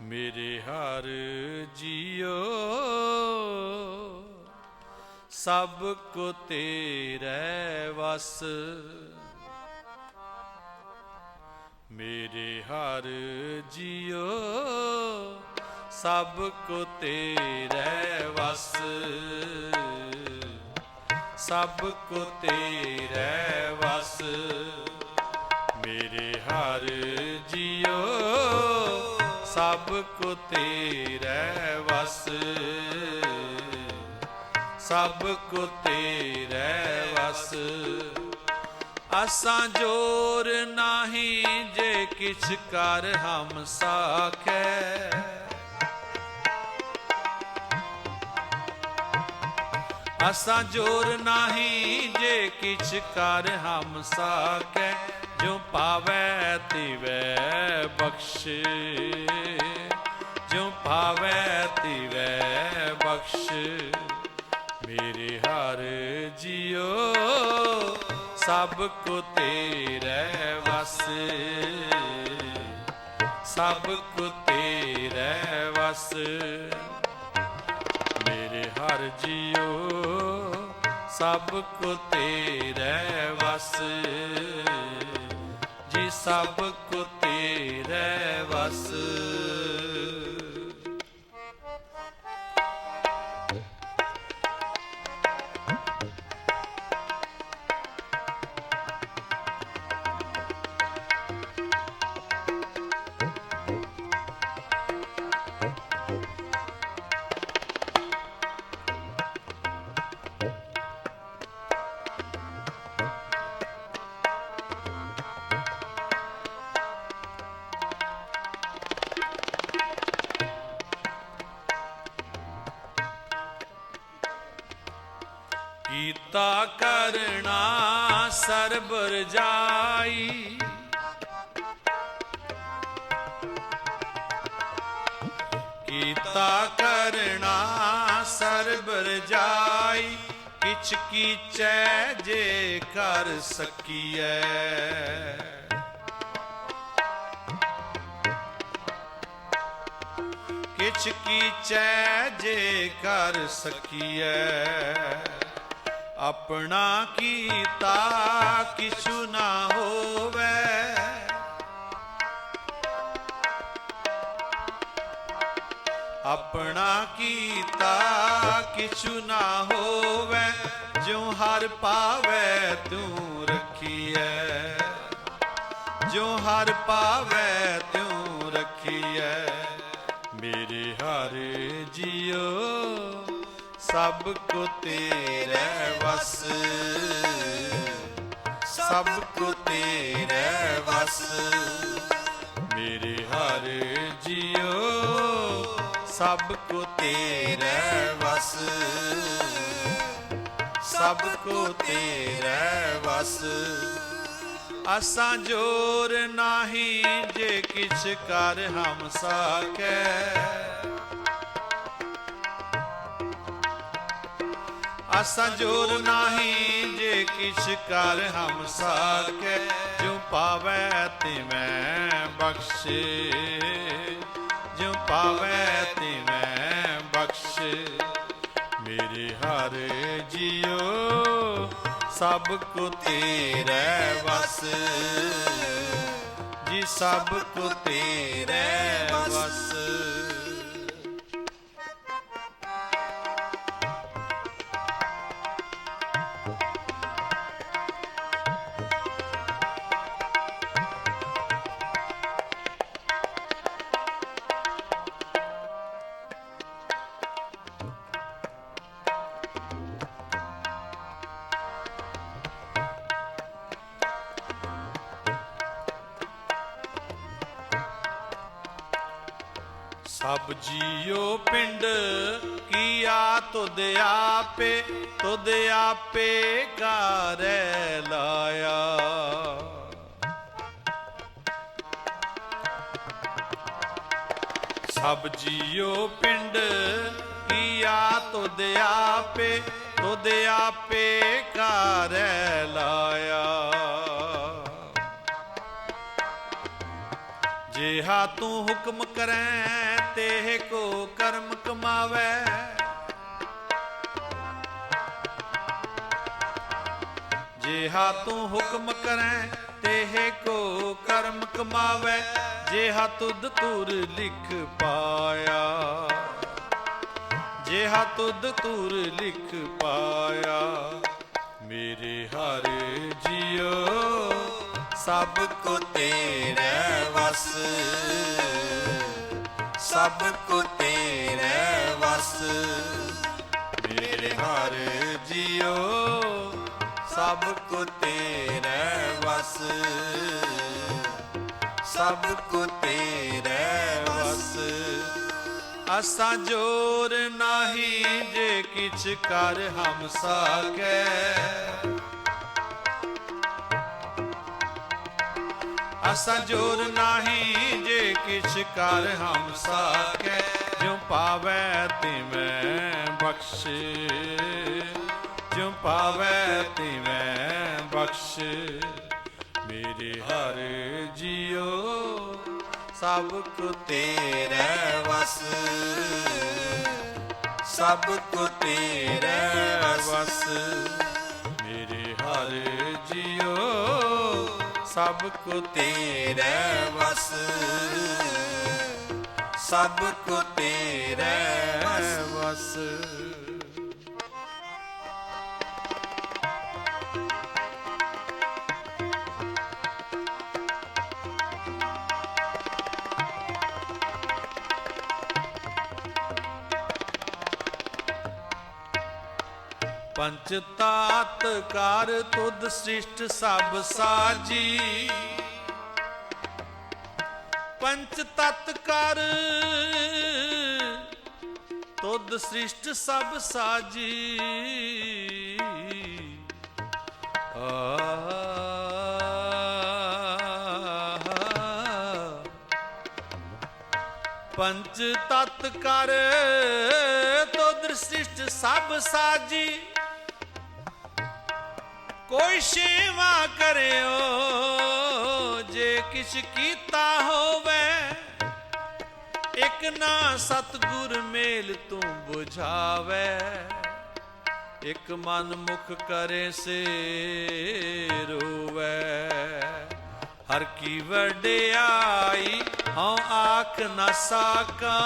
ਮੇਰੇ ਹਰ ਜੀਓ, ਸਭ ਕੋ ਤੇਰੇ ਵਸ। ਮੇਰੇ ਹਰ ਜੀਓ, ਸਭ ਕੋ ਤੇਰੇ ਵਸ। ਸਭ ਕੋ ਤੇਰੇ ਵਸ। ਮੇਰੇ ਹਰ ਕੋ ਤੇਰੇ ਵਸ। ਸਭ ਕੋ ਤੇਰੇ ਵਸ। ਅਸਾਂ ਜੋਰ ਨਹੀਂ ਜੇ ਕਿਛ ਕਰ ਹਮ ਸਾਖੈ। ਅਸਾਂ ਜੋਰ ਨਹੀਂ ਜੇ ਕਿਛ ਕਰ ਹਮ ਸਾਖੈ। ਜੋ ਪਾਵੈ ਤਿਵੈ ਬਖਸ਼। ਜੋ ਪਾਵੈ ਤਿਵੈ ਬਖਸ਼। ਮੇਰੇ ਹਰ ਜੀਓ, ਸਭ ਕੋ ਤੇਰੇ ਵਸ। ਸਭ ਕੋ ਤੇਰੇ ਵਸ। ਮੇਰੇ ਹਰ ਜੀਓ, ਸਭ ਕੋ ਤੇਰੇ ਵਸ। ਜੀ ਸਭ ਕੋ ਤੇਰੇ ਵਸ। ਕੀਤਾ ਕਰਣਾ ਸਰਬ ਰਜਾਈ ਕੀਤਾ ਕਰਣਾ ਸਰਬ ਰਜਾਈ ਕਿਛ ਕੀਚੈ ਜੇ ਕਰ ਸਕੀਐ। ਕਿਛ ਕੀਚੈ ਜੇ ਕਰ ਸਕੀਐ। ਆਪਣਾ ਕੀਤਾ ਕਿਛੁ ਨਾ ਹੋਵੇ। ਆਪਣਾ ਕੀਤਾ ਕਿਛੁ ਨਾ ਹੋਵੇ ਜੋ ਹਰ ਪਾਵੇ ਤੂੰ ਰੱਖੀਐ। ਜੋ ਹਰ ਪਾਵੇ ਤੂੰ ਰੱਖੀਐ। ਮੇਰੇ ਹਰ ਜੀਓ ਸਭ ਕੋ ਤੇਰੇ ਵਸ। ਸਭ ਕੋ ਤੇਰੇ ਵਸ। ਮੇਰੇ ਹਰ ਜੀਓ, ਸਭ ਕੋ ਤੇਰੇ ਵਸ। ਸਭ ਕੋ ਤੇਰੇ ਵਸ। ਅਸਾਂ ਜੋਰ ਨਹੀਂ ਜੇ ਕਿਛ ਕਰ ਹਮ ਸਾਕੈ ਅਸਾਂ ਜੋਰ ਨਹੀਂ ਜੇ ਕਿਛ ਕਰ ਹਮ ਸਾਕੈ ਜੋ ਪਾਵੈ ਤਿਵੈ ਬਖਸ਼ੇ। ਜੋ ਪਾਵੈ ਤਿਵੈ ਬਖਸ਼। ਮੇਰੇ ਹਰ ਜੀਓ ਸਭ ਕੋ ਤੇਰੇ ਵਸ। ਜੀ ਸਭ ਕੋ ਤੇਰੇ ਵਸ। ਸਭ ਜੀਓ ਪਿੰਡ, ਕੀਆ ਤੁਧ ਆਪੇ ਤੁਧ ਆਪੇ ਕਾਰੈ ਲਾਇਆ। ਸਭ ਜੀਓ ਪਿੰਡ, ਕੀਆ ਤੁਧ ਆਪੇ ਤੁਧ ਆਪੇ ਕਾਰੈ ਲਾਇਆ। ਜਿਹਾ ਤੂੰ ਹੁਕਮ ਕਰੈ ਤੇ ਕੋ ਕਰਮ ਕਮਾਵੈ। ਜਿਹਾ ਤੂੰ ਹੁਕਮ ਕਰੈ ਤੇ ਕੋ ਕਰਮ ਕਮਾਵੈ। ਜਿਹਾ ਤੁਧ ਤੁਰ ਲਿਖ ਪਾਇਆ। ਜਿਹਾ ਤੁਧ ਤੁਰ ਲਿਖ ਪਾਇਆ। ਸਭ ਕੋ ਤੇਰੇ ਵਸ। ਸਭ ਕੋ ਤੇਰੇ ਵਸ। ਮੇਰੇ ਹਰ ਜੀਓ ਸਭ ਕੋ ਤੇਰੇ ਵਸ। ਸਭ ਕੋ ਤੇਰੇ ਵਸ। ਅਸਾਂ ਜੋਰ ਨਹੀਂ ਜੇ ਕਿਛ ਕਰ ਹਮ ਸਾਕੈ ਅਸਾਂ ਜੋਰ ਨਹੀਂ ਜੇ ਕਿਛ ਕਰ ਹਮ ਸਾਕੈ ਜੋ ਪਾਵੈ ਤਿਵੇਂ ਬਖਸ਼। ਜੋ ਪਾਵੈ ਤਿਵੇਂ ਬਖਸ਼, ਮੇਰੇ ਹਰ ਜੀਓ, ਸਭ ਕੁ ਤੇਰੇ ਵਸ। ਸਭ ਕੁ ਤੇਰੇ ਵਸ। ਸਭ ਕੁ ਤੇਰੇ ਵਸ। ਸਭ ਕੁ ਤੇਰੇ ਵਸ। ਪੰਚ ਤਾਤ ਕਾਰ ਤੁਧ ਸ੍ਰਿਸ਼ਟ ਸਭ ਸਾਜੀ। ਪੰਚ ਤਤ ਕਰ ਤੁਧ ਸ੍ਰਿਸ਼ਟ ਸਭ ਸਾਜੀ। ਆ ਪੰਚ ਤਤ ਕਰ ਤੁਧ ਸ੍ਰਿਸ਼ਟ ਸਭ ਸਾਜੀ। ਕੋਈ ਸੇਵਾ ਕਰਿਓ, ਜੇ ਕਿਛ ਕੀਤਾ ਹੋਵੇ। ਇਕ ਨਾ ਸਤਗੁਰ ਮੇਲ ਤੂੰ 부ਝਾਵੇ ਇਕ ਮਨ ਮੁਖ ਕਰੇ ਸੇ ਰੋਵੇ। ਹਰ ਕੀ ਵਡਿਆਈ, ਹਉ ਆਖ ਨਾ ਸਾਕਾ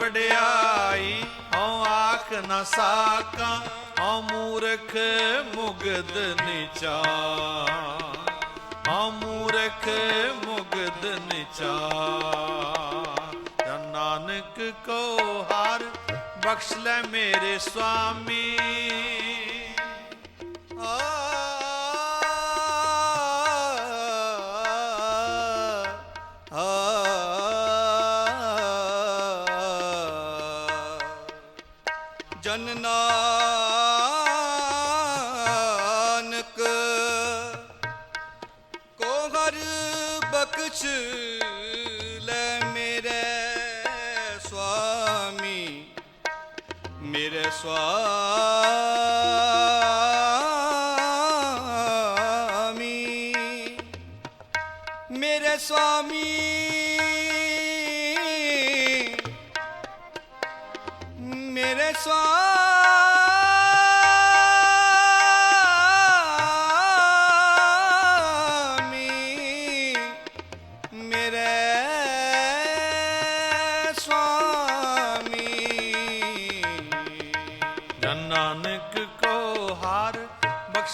ਵਡਿਆਈ, ਹਉ ਆਖ ਨਾ ਸਾਕਾਂ, ਹਉ ਮੂਰਖ ਮੁਗਦ ਨੀਚਾ ਹਉ ਮੂਰਖ ਮੁਗਦ ਨੀਚਾ ਜਾਂ ਨਾਨਕ ਕੋ ਹਰ ਬਖਸ਼ ਲੈ ਮੇਰੇ ਸੁਆਮੀ ਜਨ ਨਾਨਕ ਕੋ ਹਰ ਬਖਸ਼ ਲੈ ਮੇਰੇ ਸੁਆਮੀ ਮੇਰੇ ਸੁਆਮੀ ਮੇਰੇ ਸੁਆਮੀ।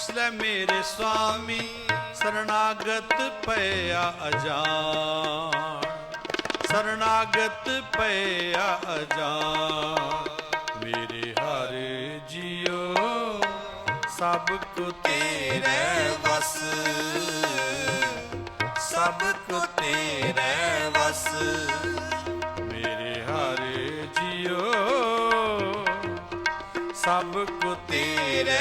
ਬਖਸ਼ ਮੇਰੇ ਸੁਆਮੀ ਸਰਣਾਗਤ ਪਿਆ ਅਜਾਨ ਸਰਣਾਗਤ ਪਿਆ ਅਜਾਨ ਮੇਰੇ ਹਰ ਜੀਓ, ਸਭ ਕੁ ਤੇਰੇ ਵਸ। ਸਭ ਕੁ ਤੇਰੇ ਵਸ। ਮੇਰੇ ਹਰੇ ਜੀਓ, ਸਭ ਕੁ ਤੇਰੇ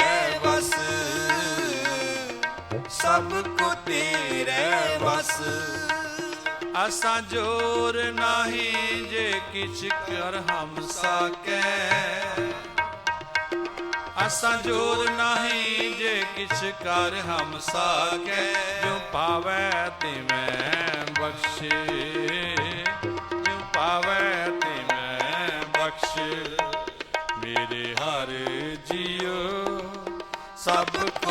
ਸਭ ਕੁ ਤੇਰੇ ਵਸ ਅਸਾਂ ਜੋਰ ਨਹੀਂ ਜੇ ਕਿਛ ਕਰ ਹਮ ਸਾਕੈ। ਅਸਾਂ ਜੋਰ ਨਹੀਂ ਜੇ ਕਿਛ ਕਰ ਹਮ ਸਾਕੈ। ਜੋ ਪਾਵੈ ਤਿਵੇਂ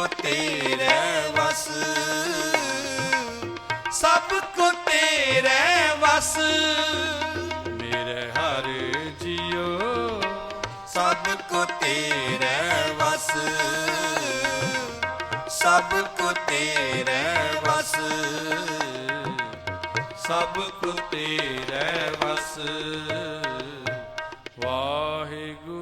ਕੋ ਤੇਰੇ ਵਸ। ਸਭ ਕੋ ਤੇਰੇ ਵਸ। ਮੇਰੇ ਹਰ ਜੀਓ, ਸਭ ਕੋ ਤੇਰੇ ਵਸ। ਸਭ ਕੋ ਤੇਰੇ ਵਸ। ਸਭ ਕੋ ਤੇਰੇ ਵਸ। ਵਾਹਿਗੁਰੂ